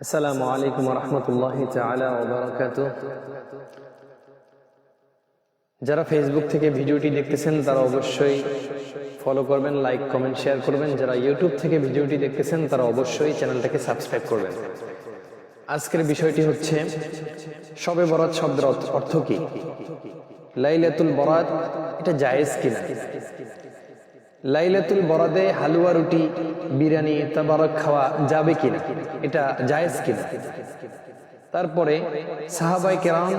আসসালামু আলাইকুম রহমতুল্লাহ ওবরাকাত যারা ফেসবুক থেকে ভিডিওটি দেখতেছেন, তারা অবশ্যই ফলো করবেন লাইক কমেন্ট শেয়ার করবেন। যারা ইউটিউব থেকে ভিডিওটি দেখতেছেন, তারা অবশ্যই চ্যানেলটাকে সাবস্ক্রাইব করবেন। আজকের বিষয়টি হচ্ছে, সবে বরাত শব্দের অর্থ- কি? লাইলাতুল বরাত, এটা জায়েজ কিনা? লাইলাতুল বরাদে হালুয়া রুটি, বিরিয়ানি, তাবারক খাওয়া যাবে কিনা? এটা জায়েজ কিনা? তারপরে সাহাবাই কেরাম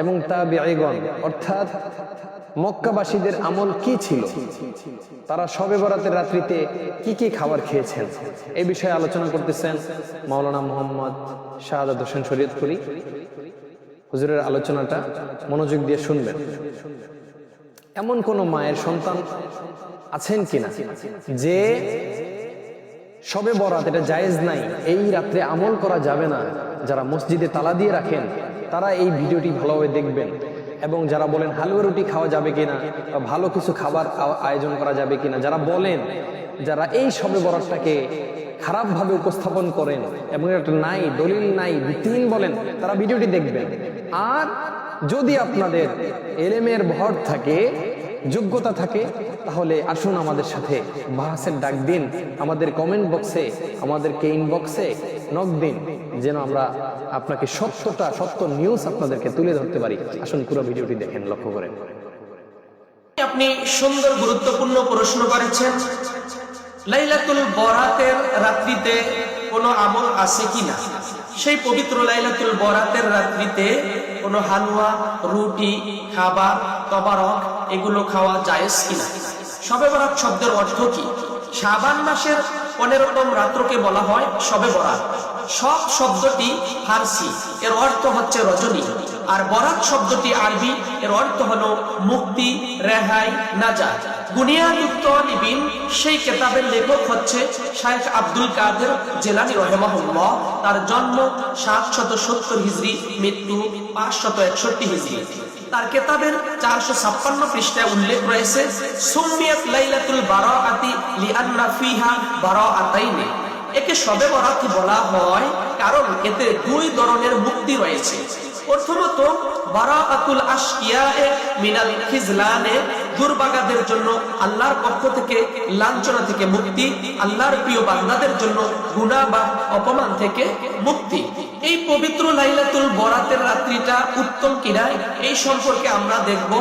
এবং তা বেআইগণ অর্থাৎ মক্কাবাসীদের আমল কি ছিল? তারা সবে বরাতের রাত্রিতে কি কি খাবার খেয়েছেন? এই বিষয়ে আলোচনা করতেছেন মাওলানা মোহাম্মদ শাহাদাত হোসেন শরীয়ত শরীয়তপুরি হুজুরের আলোচনাটা মনোযোগ দিয়ে শুনবেন। এমন কোন মায়ের সন্তান আছেন কিনা? যে সবে বরাত এটা জায়েজ নাই এই রাত্রে আমল করা যাবে না। যারা মসজিদে তালা দিয়ে রাখেন তারা এই ভিডিওটি ভালোভাবে দেখবেন। এবং যারা বলেন হালুয়া রুটি খাওয়া যাবে কিনা বা ভালো কিছু খাবার আয়োজন করা যাবে কিনা? যারা বলেন যারা এই সবে বরাতটাকে খারাপভাবে উপস্থাপন করেন এবং একটা নাই দলিল নাই ভিত্তিহীন বলেন তারা ভিডিওটি দেখবেন। আর যদি আপনাদের এলেমের ভর থাকে যোগ্যতা থাকে, তাহলে আসুন আমাদের সাথে বাহাসের ডাক দিন। আমাদের কমেন্ট বক্সে আমাদেরকে ইনবক্সে নক দিন, যেন আমরা আপনাকে সত্যটা, সত্য নিউজ আপনাদেরকে তুলে ধরতে পারি। আসুন পুরো ভিডিওটি দেখেন, লক্ষ্য করেন। আপনি সুন্দর, গুরুত্বপূর্ণ প্রশ্ন করেছেন, লাইলাতুল বরাতের রাত্রিতে কোনো আমল আছে কিনা? সেই পবিত্র লাইলাতুল বরাতের রাত্রিতে কোনো হালুয়া, রুটি, খাবার, তবারক এগুলো খাওয়া জায়েজ কিনা? সবে বরাত শব্দের অর্থ কি? শাবান মাসের পনেরোতম রাত্রকে বলা হয় সবে বরাত সব শব্দটি ফার্সি, এর অর্থ হচ্ছে রজনী। আর বরাত শব্দটি আরবি, এর অর্থ হলো মুক্তি, রেহাই, নাজাত। বুনিয়াদুত্ত নিবিন, সেই কেতাবের লেখক হচ্ছে শায়েখ আব্দুল কাদের জেলানি রহেমাহুল্লাহ। তার জন্ম সাতশত সত্তর হিজড়ি মৃত্যু পাঁচশত একষট্টি তার কেতাবের চারশো ছাপ্পান্ন পৃষ্ঠায় উল্লেখ রয়েছে সুমিয়াত লাইলাতুল লিআন্না ফিহা বারাআতাইনি একে সবে বরাত বলা হয়, কারণ এতে দুই ধরনের মুক্তি রয়েছে। প্রথমত বারাআতুল আশকিয়ায়ে মিনাল খিজলানে দুর্বাগাদের জন্য আল্লাহর পক্ষ থেকে লাঞ্ছনা থেকে মুক্তি, আল্লাহর প্রিয় বান্দাদের জন্য গুনাহ বা অপমান থেকে মুক্তি। এই পবিত্র লাইলাতুল বরাতের রাত্রিটা উত্তম কিনা এই সম্পর্কে আমরা দেখব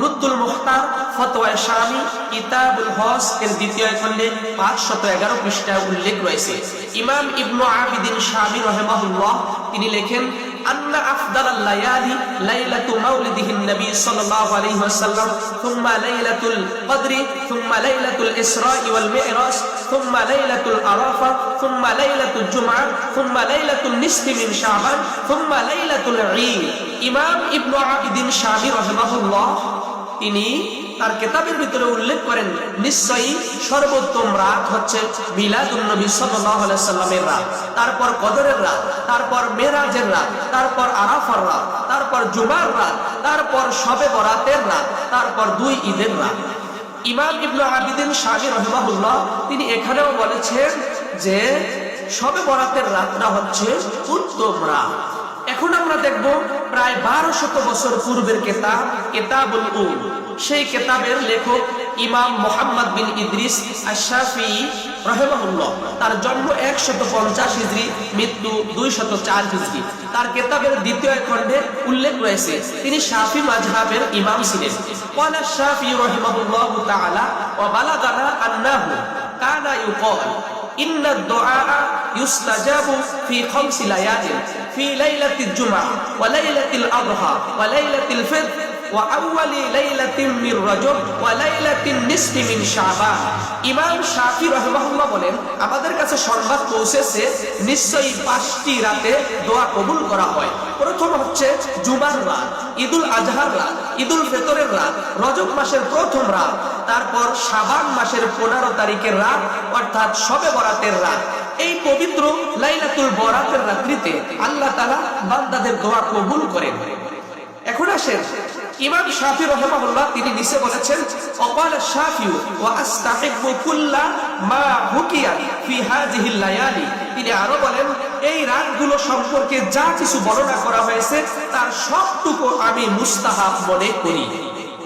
রুদ্দুল মুখতার, ফতোয়া শামী, কিতাবুল হস এর দ্বিতীয় খণ্ডে পাঁচ শত এগারো পৃষ্ঠায় উল্লেখ রয়েছে। ইমাম ইবনু আবিদিন শামী রহেমাহুল্লাহ, তিনি লেখেন أن أفضل الليالي ليلة مولده النبي صلى الله عليه وسلم ثم ليلة القدر ثم ليلة الإسراء والمعراج ثم ليلة العرفة ثم ليلة الجمعة ثم ليلة النصف من شعبان ثم ليلة العيد إمام ابن عابد شامي رحمه الله তিনি তার কেতাবের ভিতরে উল্লেখ করেন, নিশ্চয়ই সর্বোত্তম রাত হচ্ছে মিলাদুল নবী সাল্লাল্লাহু আলাইহি সাল্লামের রাত, তারপর কদরের রাত, তারপর মেরাজের রাত, তারপর আরাফার রাত, তারপর জুমার রাত, তারপর শবে বরাতের রাত, তারপর দুই ঈদের রাত। ইমাম ইবনু আবিদিন শাহি রহমাহুল্লাহ তিনি এখানেও বলেছেন যে শবে বরাতের রাতটা হচ্ছে উত্তম রাত এখন আমরা দেখব প্রায় বারো শত বছর পূর্বের কেতাব কেতাব সেই কেতাবের লেখক ইমাম মোহাম্মদ বিন ইদ্রিস আশাফি রহেমাহুল্লাহ। তার জন্ম এক শত পঞ্চাশ হিজড়ি মৃত্যু দুই শত চার হিজড়ি তার কেতাবের দ্বিতীয় খণ্ডে উল্লেখ রয়েছে, তিনি শাফি মাঝহাবের ইমাম ছিলেন। কলা শাফি রহিমাহুল্লাহ তাআলা, ওয়া বালাগানা আন্নাহু কানা ইউকাল ইন্না দুআ ইউস্তাজাবু ফি খামসি লায়াতিন في ليلة الجمعة وليلة الأضحى وليلة الفطر وأول ليلة من رجب وليلة النصف من شعبان ইমাম শাফি রহমাহুল্লাহ বলেন আমাদের কাছে সংবাদ পৌঁছেছে নিশ্চয়ই পাঁচটি রাতে দোয়া কবুল করা হয় প্রথম হচ্ছে জুমার রাত ঈদুল আজহার রাত ঈদুল ফেতরের রাত রজব মাসের প্রথম রাত তারপর শাবান মাসের পনেরো তারিখের রাত অর্থাৎ সবে বরাতের রাত এই পবিত্র লাইলাতুল বরাতের রাত্রিতে আল্লাহ তালা বান্দাদের দোয়া কবুল করেন। এখন আসেন, ইমাম শাফি রহমাহুল্লাহ তিনি নিচে বলেছেন, অকাল শাফি ওয়া আস্তাহিব্বু কুল্লা মা হুকিয়া ফি হাযিহিল লায়ালি। তিনি আরও বলেন, এই রাতগুলো সম্পর্কে যা কিছু বর্ণনা করা হয়েছে, তার সবটুকু আমি মুস্তাহাব মনে করি।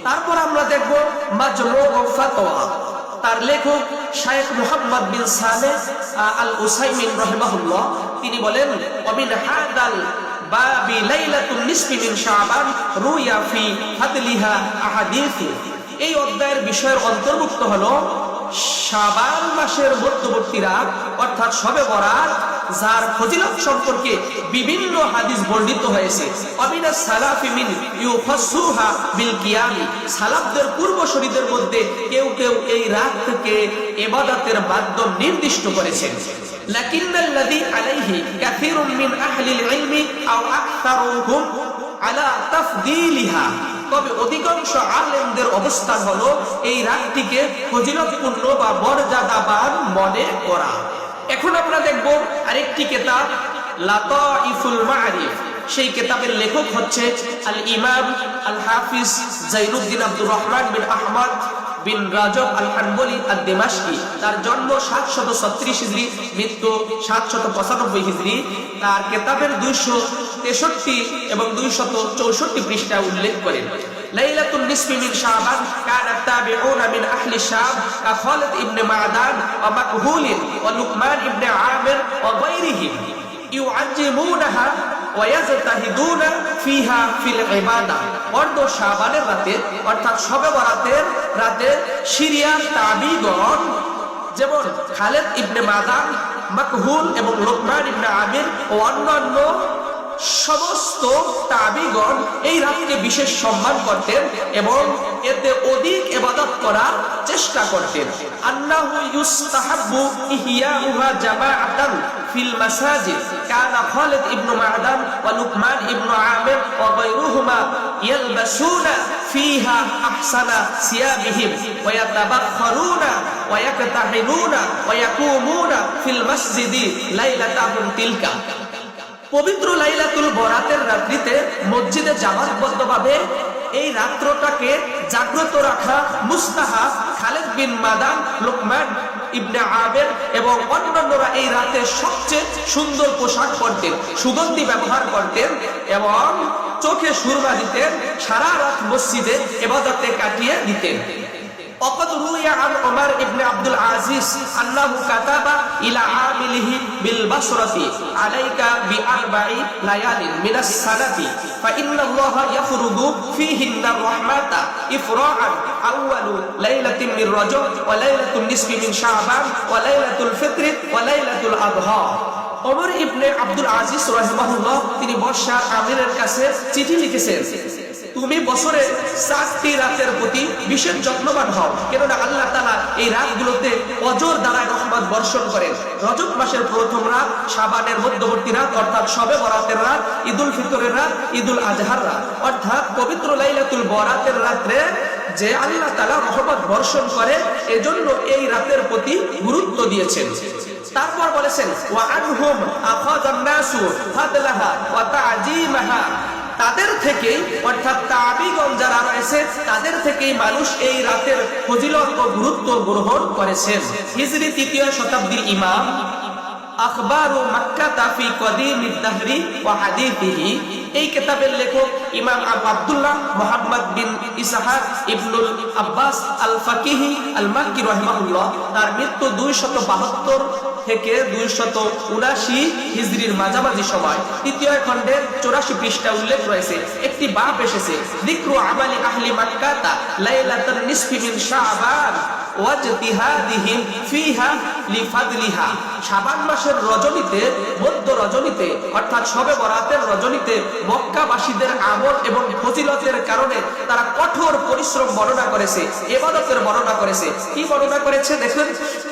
তারপর আমরা দেখব মাজমু ও ফাতোয়া। তার লেখক শায়েখ মুহাম্মদ বিন সালে আল উসাইমিন রহমাহুল্লাহ। তিনি বলেন, অমিন হাদাল বাবি লাইলাতুন নিসফি মিন শাবান রুইয়া ফি ফাদলিহা আহাদিস। এই অধ্যায়ের বিষয়ের অন্তর্ভুক্ত হলো, শাবান মাসের মধ্যবর্তী রাত, অর্থাৎ শবে বরাত যার ফজিলত সম্পর্কে বিভিন্ন হাদিস বর্ণিত হয়েছে অমিনা সালাফি মিন ইউফাসসুহা বিল কিয়ামি সালাফদের পূর্বসূরীদের মধ্যে কেউ কেউ এই রাত থেকে ইবাদতের মাধ্যম নির্দিষ্ট করেছেন لكن الذي عليه كثير من أهل العلم أو أكثرهم على تفضيلها তবে অধিকাংশ আলেমদের অবস্থান হলো এই রাতটিকে ফজিলতপূর্ণ বা মর্যাদাবান মনে করা এখন আমরা দেখব আরেকটি কেতাব, লাতাইফুল মাআরিফ সেই কেতাবের লেখক হচ্ছে আল ইমাম আল হাফিজ জাইনুদ্দিন আব্দুর রহমান বিন আহমদ বিন রাজব আল হানবলি আর দেমাশকি তার জন্ম সাতশত ছত্রিশ হিজড়ি, মৃত্যু সাতশত পঁচানব্বই হিজড়ি। তার কেতাবের দুইশো তেষট্টি এবং দুইশত চৌষট্টি পৃষ্ঠা উল্লেখ করেন। লাইলাতুল নিসফি মিন শাবান কানা তাবিউনা মিন আহলি শাম কা খালিদ ইবনে মাদান ওয়া মাকহুল ওয়া লুকমান ইবনে আমির ওয়া গায়রিহিম ইউআজ্জিমুনাহা ওয়াজতাহিদুনা ফিহা ফিল ইবাদা। অর্ধ শাবানের রাতে, অর্থাৎ শবে বরাতের রাতে সিরিয়ার তাবিগণ, যেমন খালেদ ইবনে মাদান, মাকহুল এবং লোকমান ইবনে আমির ও অন্যান্য সমস্ত তাবিগণ এই রাতকে বিশেষ সম্মান করতেন এবং এতে অধিক ইবাদত করার চেষ্টা করতেন। আন্নাহু ইউস্তাহাব্বু ইহইয়াউহা জামাআতান ফিল মাসাজিদ। কানা খালিদ ইবনে মা'দান ওয়া লুকমান ইবনে আমির ওয়া গায়রুহুমা ইয়ালবাসুনা ফিহা আহসানা সিয়াবিহিম ওয়া ইয়াতাবাখখারুনা ওয়া ইয়াকতাহিনুনা ওয়া ইয়াকুমুনা ফিল মাসজিদি লাইলাতাহুম তিলকা। পবিত্র লাইলাতুল বরাতের রাত্রিতে মসজিদে জামাতবদ্ধভাবে এই রাত্রটাকে জাগ্রত রাখা মুস্তাহা খালেদ বিন মাদান, লোকমান ইবনে আবের এবং অন্যান্যরা এই রাতে সবচেয়ে সুন্দর পোশাক পরতেন, সুগন্ধি ব্যবহার করতেন এবং চোখে সুরমা দিতেন, সারা রাত মসজিদে এবাদতে কাটিয়ে দিতেন। وقد روي عن عمر بن عبد العزيز أنه كتب إلى عامله بالبصرة عليك بأربع ليال من السنة فإن الله يفرض فيهن الرحمة إفراعا أول ليلة من رجب وليلة النصف من شعبان وليلة الفطر وليلة الأضحى ওমর ইবনে আব্দুল আজিজ রহিমাহুল্লাহ তিনি বর্ষার আমিরের কাছে চিঠি লিখেছেন তুমি বছরে চারটি রাতের প্রতি বিশেষ যত্নবান হও। কেননা আল্লাহ তালা এই রাতগুলোতে অজর দ্বারা রহমত বর্ষণ করেন। রজব মাসের প্রথম রাত সাবানের মধ্যবর্তী রাত, অর্থাৎ সবে বরাতের রাত, ঈদুল ফিতরের রাত, ঈদুল আজহার রাত। অর্থাৎ পবিত্র লাইলাতুল বরাতের রাত্রে যে আল্লাহ তালা রহমত বর্ষণ করে, এজন্য এই রাতের প্রতি গুরুত্ব দিয়েছেন। তারপর বলেছেন, ওয়া আনহুম আখাযান নাসু ফাদলাহা ওয়া তাদের থেকেই, অর্থাৎ তাবিগণ যারা রয়েছে, তাদের থেকেই মানুষ এই রাতের ফজিলত ও গুরুত্ব গ্রহণ করেছেন। হিজরি তৃতীয় শতাব্দীর ইমাম, আখবার ও মাক্কা তাফি কদিম দাহরি ওয়া হাদিথিহি এই কিতাবের লেখক ইমাম আবু আব্দুল্লাহ মোহাম্মদ বিন ইসাহাক ইবনুল আব্বাস আল ফাকিহি আল মাক্কি রহিমাহুল্লাহ, তার মৃত্যু দুইশত বাহাত্তর থেকে দুইশত উনাশি হিজড়ির মাঝামাঝি সময়, তৃতীয় খণ্ডে চৌরাশি পৃষ্ঠা উল্লেখ রয়েছে, একটি বাপ এসেছে দিক্রু আমালি আহলি মাক্কাতা লাইলাতার নিসফি মিন শাবান। ওয়াজতিহাদিহিম ফিহা লিফাদলিহা। শাবান মাসের রজনীতে, মধ্য রজনীতে, অর্থাৎ শবে বরাতের রজনীতে মক্কাবাসীদের আমল এবং ফজিলতের কারণে তারা কঠোর পরিশ্রম বর্ণনা করেছে এবাদতের বর্ণনা করেছে। কি বর্ণনা করেছে দেখুন?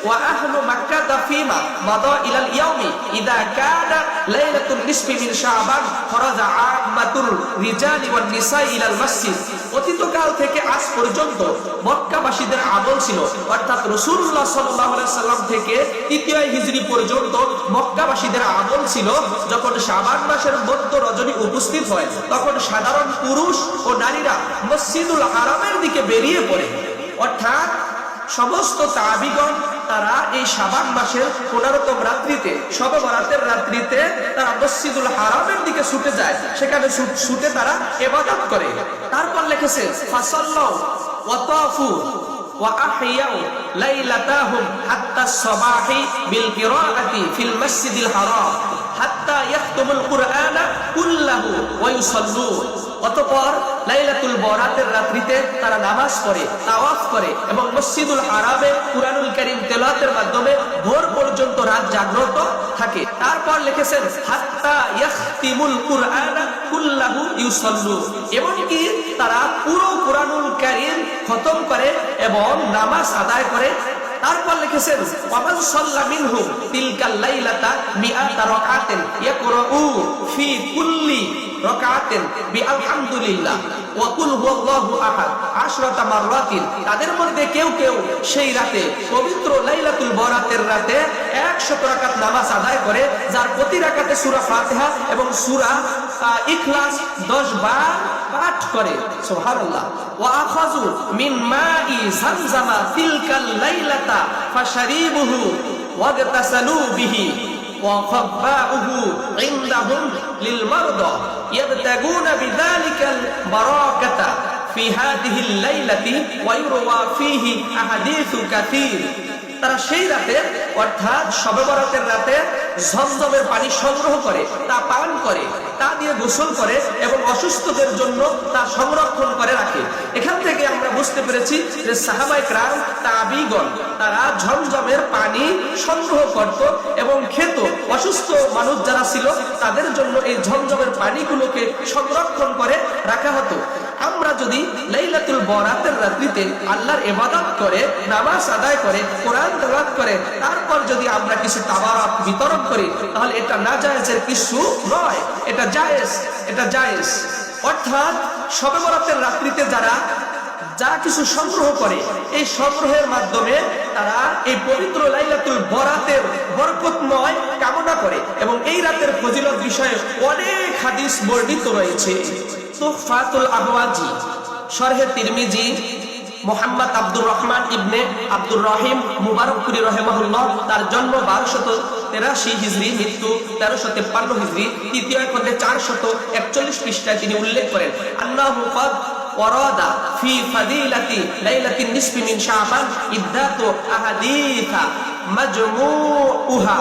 ওয়া আহলু মাক্কা তাফিমা মাদা ইলাল ইয়াউমি ইদা কানা লাইলাতুন নিসফি মিন শাবান ফরাজা আম্মাতুল রিজালি ওয়ান নিসা ইলাল মসজিদ। অতীতকাল থেকে আজ পর্যন্ত মক্কাবাসীদের আমল ছিল। অর্থাৎ রসুল্লাহ সাল্লাম থেকে তৃতীয় হিজড়ি পর্যন্ত মক্কাবাসীদের আমল ছিল। যখন সাবান মাসের মধ্য রজনী উপস্থিত হয়, তখন সাধারণ পুরুষ ও নারীরা মসজিদুল হারামের দিকে বেরিয়ে পড়ে। অর্থাৎ সমস্ত তাবিগণ তারা এই শাবান মাসের পনেরোতম রাত্রিতে সবে বরাতের রাত্রিতে তারা মসজিদুল হারামের দিকে ছুটে যায় সেখানে ছুট- ছুটে তারা এবাদত করে তারপর লিখেছে ফাসাল্লাউ ওয়াতাফু وأحيوا ليلتهم حتى الصباح بالقراءة في المسجد الحرام حتى يختم القرآن كله ويصلون অতপর লাইলাতুল বরাতের রাত্রিতে তারা নামাজ পড়ে, তাওয়াফ করে এবং মসজিদুল হারামে কুরআনুল কারীম তেলাওয়াতের মাধ্যমে ভোর পর্যন্ত রাত জাগ্রত থাকে। তারপর লিখেছেন, হাত্তা ইয়াখতিমুল কুরআনা কুল্লাহু ইউসাল্লু। এমনকি তারা পুরো কুরআনুল কারীম খতম করে এবং নামাজ আদায় করে। তারপর লিখেছেন, ওয়ামান সাল্লা মিনহুম তিলকাল লাইলাতা মিআতা রাকাতিন ইয়াকরাউ ফি কুল্লি রাকাতিন বিআলহামদুলিল্লাহ। ওয়া কুল হুয়াল্লাহু আহাদ। আশরাতা মাররাতিন। তাদের মধ্যে কেউ কেউ সেই রাতে পবিত্র লাইলাতুল বরাতের রাতে 100 রাকাত নামাজ আদায় করে, যার প্রতি রাকাতে সূরা ফাতিহা এবং সূরা ইখলাস 10 বার পাঠ করে। সুবহানাল্লাহ। ওয়া আখাযু মিন মাই জামজামা তিলকাল লাইলাতা ফাশারিবুহু ওয়াগতাসালু বিহি। وخباؤه عندهم للمرضى يبتغون بذلك البركة في هذه الليلة ويروى فيه أحاديث كثير তারা সেই রাতে অর্থাৎ শবে বরাতের রাতে ঝমঝমের পানি সংগ্রহ করে, তা পান করে, তা দিয়ে গোসল করে এবং অসুস্থদের জন্য তা সংরক্ষণ করে রাখে। এখান থেকে আমরা বুঝতে পেরেছি যে সাহাবাই ক্রাম তাবিগণ, তারা ঝমঝমের পানি সংগ্রহ করত এবং খেত। অসুস্থ মানুষ যারা ছিল, তাদের জন্য এই ঝমঝমের পানিগুলোকে সংরক্ষণ করে রাখা হতো। আমরা যদি লাইলাতুল বরাতের রাত্রিতে আল্লাহর ইবাদত করে, নামাজ আদায় করে, কোরআন তেলাওয়াত করে, তারপর যদি আমরা কিছু তাবারাত বিতরণ করি, তাহলে এটা না জায়েজের কিছু নয়, এটা জায়েজ এটা জায়েজ। অর্থাৎ শবে বরাতের রাত্রিতে যারা যা কিছু সংগ্রহ করে, এই সংগ্রহের মাধ্যমে তারা এই পবিত্র লাইলাতুল বরাতের বরকতময় কামনা করে এবং এই রাতের ফজিলত বিষয়ে অনেক হাদিস বর্ণিত রয়েছে। তুহফাতুল আহওয়াজি শরহে তিরমিজি মোহাম্মদ আব্দুর রহমান ইবনে আব্দুর রহিম মুবারকপুরি রহেমাহুল্লাহ তার জন্ম বারোশত তেরাশি হিজড়ি মৃত্যু তেরোশো তেপ্পান্ন হিজড়ি তৃতীয় খণ্ডে চারশত একচল্লিশ পৃষ্ঠায় তিনি উল্লেখ করেন আল্লাহ মুফাদ وراد في فضيلة ليلة النصف من شعبان إدات أحاديث مجموعها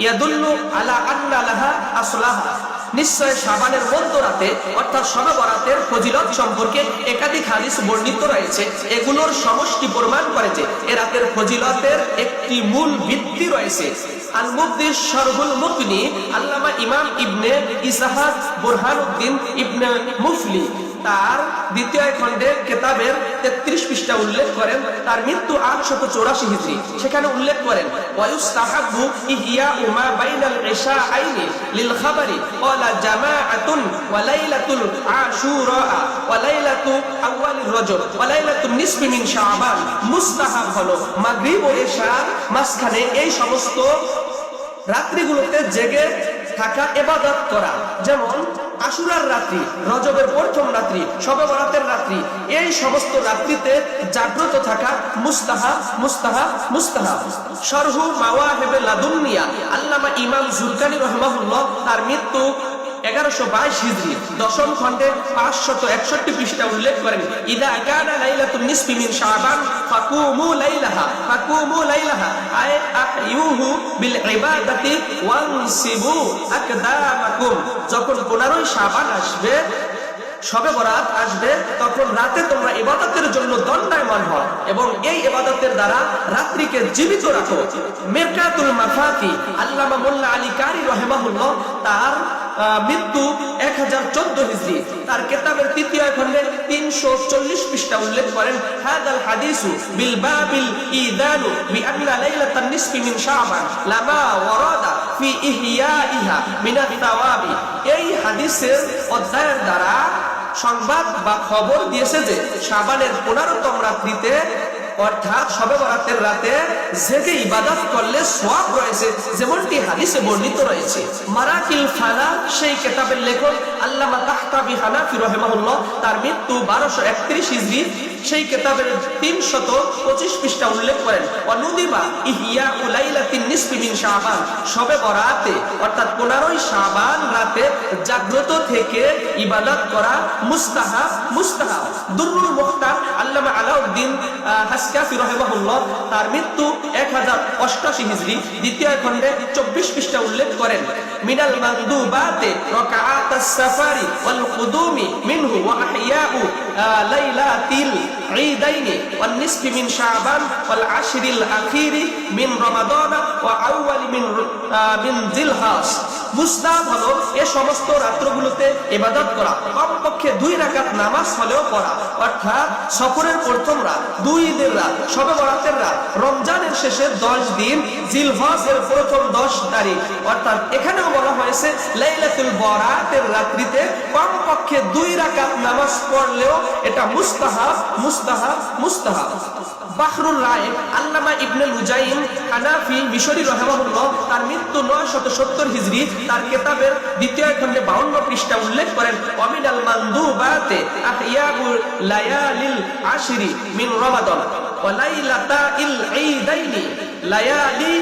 يدل على أن لها أصلها নিশ্চয় সাবানের মধ্য রাতে অর্থাৎ শবে বরাতের ফজিলত সম্পর্কে একাধিক হাদিস বর্ণিত রয়েছে। এগুলোর সমষ্টি প্রমাণ করে যে এ রাতের ফজিলতের একটি মূল ভিত্তি রয়েছে। আল মুক্তি শরহুল মুকনি আল্লামা ইমাম ইবনে ইসাহাদ বুরহানুদ্দিন ইবনে মুফলি। তার দ্বিতীয় খণ্ডের কেতাবের তেত্রিশ পৃষ্ঠা উল্লেখ করেন, তার মৃত্যু আটশত চৌরাশি হিজড়ি। সেখানে উল্লেখ করেন ওয়ায়ুস্তাহাব্বু ইহিয়া উমা বাইনাল ইশা আইনি লিল খাবারি, ওয়ালা জামাআতুন ওয়া লাইলাতুল আশুরা, ওয়া লাইলাতু আউয়ালির রজব ওয়ালাইলাতুন নিসফি মিন শাবান। মুস্তাহাব হলো মাগরিব ও ইশার মাঝখানে এই সমস্ত রাত্রিগুলোতে জেগে থাকা এবাদত করা। যেমন আশুরার রাত্রি, রজবের প্রথম রাত্রি শবে বরাতের রাত্রি, এই সমস্ত রাত্রিতে জাগ্রত থাকা মুস্তাহা মুস্তাহা মুস্তাহা। সরহু মাওয়া হেবে লাদুনিয়া আল্লামা ইমাম জুলকানি রহমাহুল্লাহ তার মৃত্যু এগারোশো বাইশ হিজড়ি দশম খণ্ডে পাঁচশত একষট্টি পৃষ্ঠা উল্লেখ করেন, ইদা কানা লাইলাতুন নিসফি মিন শাবান, ফাকুমু লাইলাহা ফাকুমু লাইলাহা, আয় আহইউহু বিল ইবাদাতি ওয়ানসিবু আকদামাকুম। যখন 15 শাবান আসবে সবে বরাত আসবে, তখন রাতে তোমরা ইবাদতের জন্য দণ্ডায়মান হও এবং এই ইবাদতের দ্বারা রাত্রিকে জীবিত রাখো। মিরকাতুল মাফাতি আল্লামা মোল্লা আলী কারি রহেমাহুল্লাহ তার মৃত্যু এক হাজার চোদ্দ হিজড়ি তার কেতাবের তৃতীয় খণ্ডে তিনশো চল্লিশ পৃষ্ঠা উল্লেখ করেন, হাদাল হাদিসু বিল বাবিল ইদানু বি আন্না লাইলাতান নিসফি মিন শাবান, লামা ওয়ারাদা ফি ইহইয়াইহা মিনাত তাওয়াবি এই হাদিসের অধ্যায়ের দ্বারা সংবাদ বা খবর দিয়েছে যে শাবানের পনেরোতম রাত্রিতে অর্থাৎ সবে বরাতের রাতে জেগে ইবাদত করলে সওয়াব রয়েছে, যেমনটি হাদিসে বর্ণিত রয়েছে। মারাকিল ফালা, সেই কেতাবের লেখক আল্লামা তাহতাবি হানাফি রহেমাহুল্লাহ, তার মৃত্যু বারোশো একত্রিশ হিজড়ি সেই কেতাবের তিনশত পঁচিশ পৃষ্ঠা উল্লেখ করেন। অনুদিবা ইহিয়া উলাইলাতিন নিসফি মিন শাবান। সবে বরাতে অর্থাৎ পনেরোই শাবান রাতে জাগ্রত থেকে ইবাদত করা মুস্তাহাব মুস্তাহাব। দুরুল মুখতার আল্লামা আলাউদ্দিন হাসকাফি রহেমাহুল্লাহ তার মৃত্যু এক হাজার অষ্টাশি হিজরি দ্বিতীয় খণ্ডে চব্বিশ পৃষ্ঠা উল্লেখ করেন। মিনাল মান্দুবাতে রকাআত সাফারি ওয়াল কুদুমি মিনহু ওয়া আহিয়াউ আহ, লাইলাতিল ঈদাইনি ওয়ান নিসফি মিন শাবান ওয়াল আশরিল আখিরি মিন রমাদান ওয়া আউয়ালি মিন আহ, মিন জিলহাস মুস্তাহাব হলো এ সমস্ত রাত্রগুলোতে ইবাদত করা। কমপক্ষে দুই রাকাত নামাজ হলেও পড়া। অর্থাৎ সফরের প্রথম রাত, দুই ঈদের রাত সবে বরাতের রাত, রমজানের শেষের দশ দিন জিলহজের প্রথম দশ তারিখ। অর্থাৎ এখানেও বলা হয়েছে, লাইলাতুল বরাতের রাত্রিতে কমপক্ষে দুই রাকাত নামাজ পড়লেও এটা মুস্তাহাব মুস্তাহাব মুস্তাহাব। বাহরুল রায় আল্লামা ইবনে উজাইম হানাফি, মিশরি রহমাহুল্লাহ, তার মৃত্যু নয় শত সত্তর হিজরি, তার কেতাবের দ্বিতীয় খণ্ডে বাউন্ন পৃষ্ঠা উল্লেখ করেন, অমিনাল মান্দুবাতে আহিয়াবুল লায়ালিল আশরি মিন রমাদান, ওয়া লাইলাতা ইল ঈদাইনি লায়ালি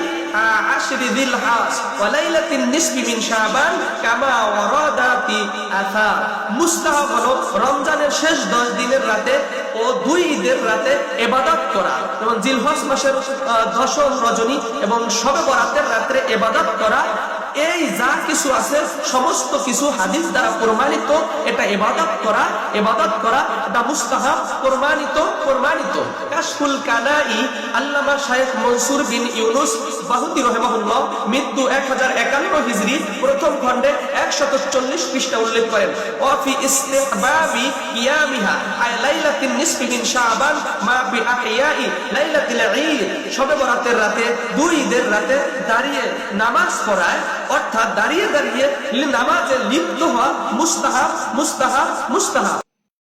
আশরি দিল হাস ওয়ালাইলাতিন নিসফি মিন শাবান কামা ওয়ারাদাতি মুস্তাহাব হলো রমজানের শেষ 10 দিনের রাতে ও দুই ঈদের রাতে ইবাদত করা। যেমন জিলহজ মাসের দশম রজনী এবং শবে বরাতের রাতে এবাদত করা। এই যা কিছু আছে, সমস্ত কিছু হাদিস দ্বারা প্রমাণিত, এটা ইবাদত করা ইবাদত করা, এটা মুস্তাহাব প্রমাণিত প্রমাণিত। কাশফুল কানাই আল্লামা শায়েখ মনসুর বিন ইউনুস বাহুতি রহমাহুল্লাহ মৃত্যু এক হাজার একান্ন হিজরি, প্রথম খণ্ডে একশত চল্লিশ পৃষ্ঠা উল্লেখ করেন। ওয়াফি ইস্তেহবাবি কিয়ামিহা আয় লাইলাতিন নিসফি শাবান, মা বি আহিয়াই লাইলাতিল ঈদ। শবে বরাতের রাতে, দুই ঈদের রাতে দাঁড়িয়ে নামাজ পড়ায় অর্থাৎ দাঁড়িয়ে দাঁড়িয়ে নামাজে লিপ্ত হওয়া মুস্তাহাব মুস্তাহাব মুস্তাহাব।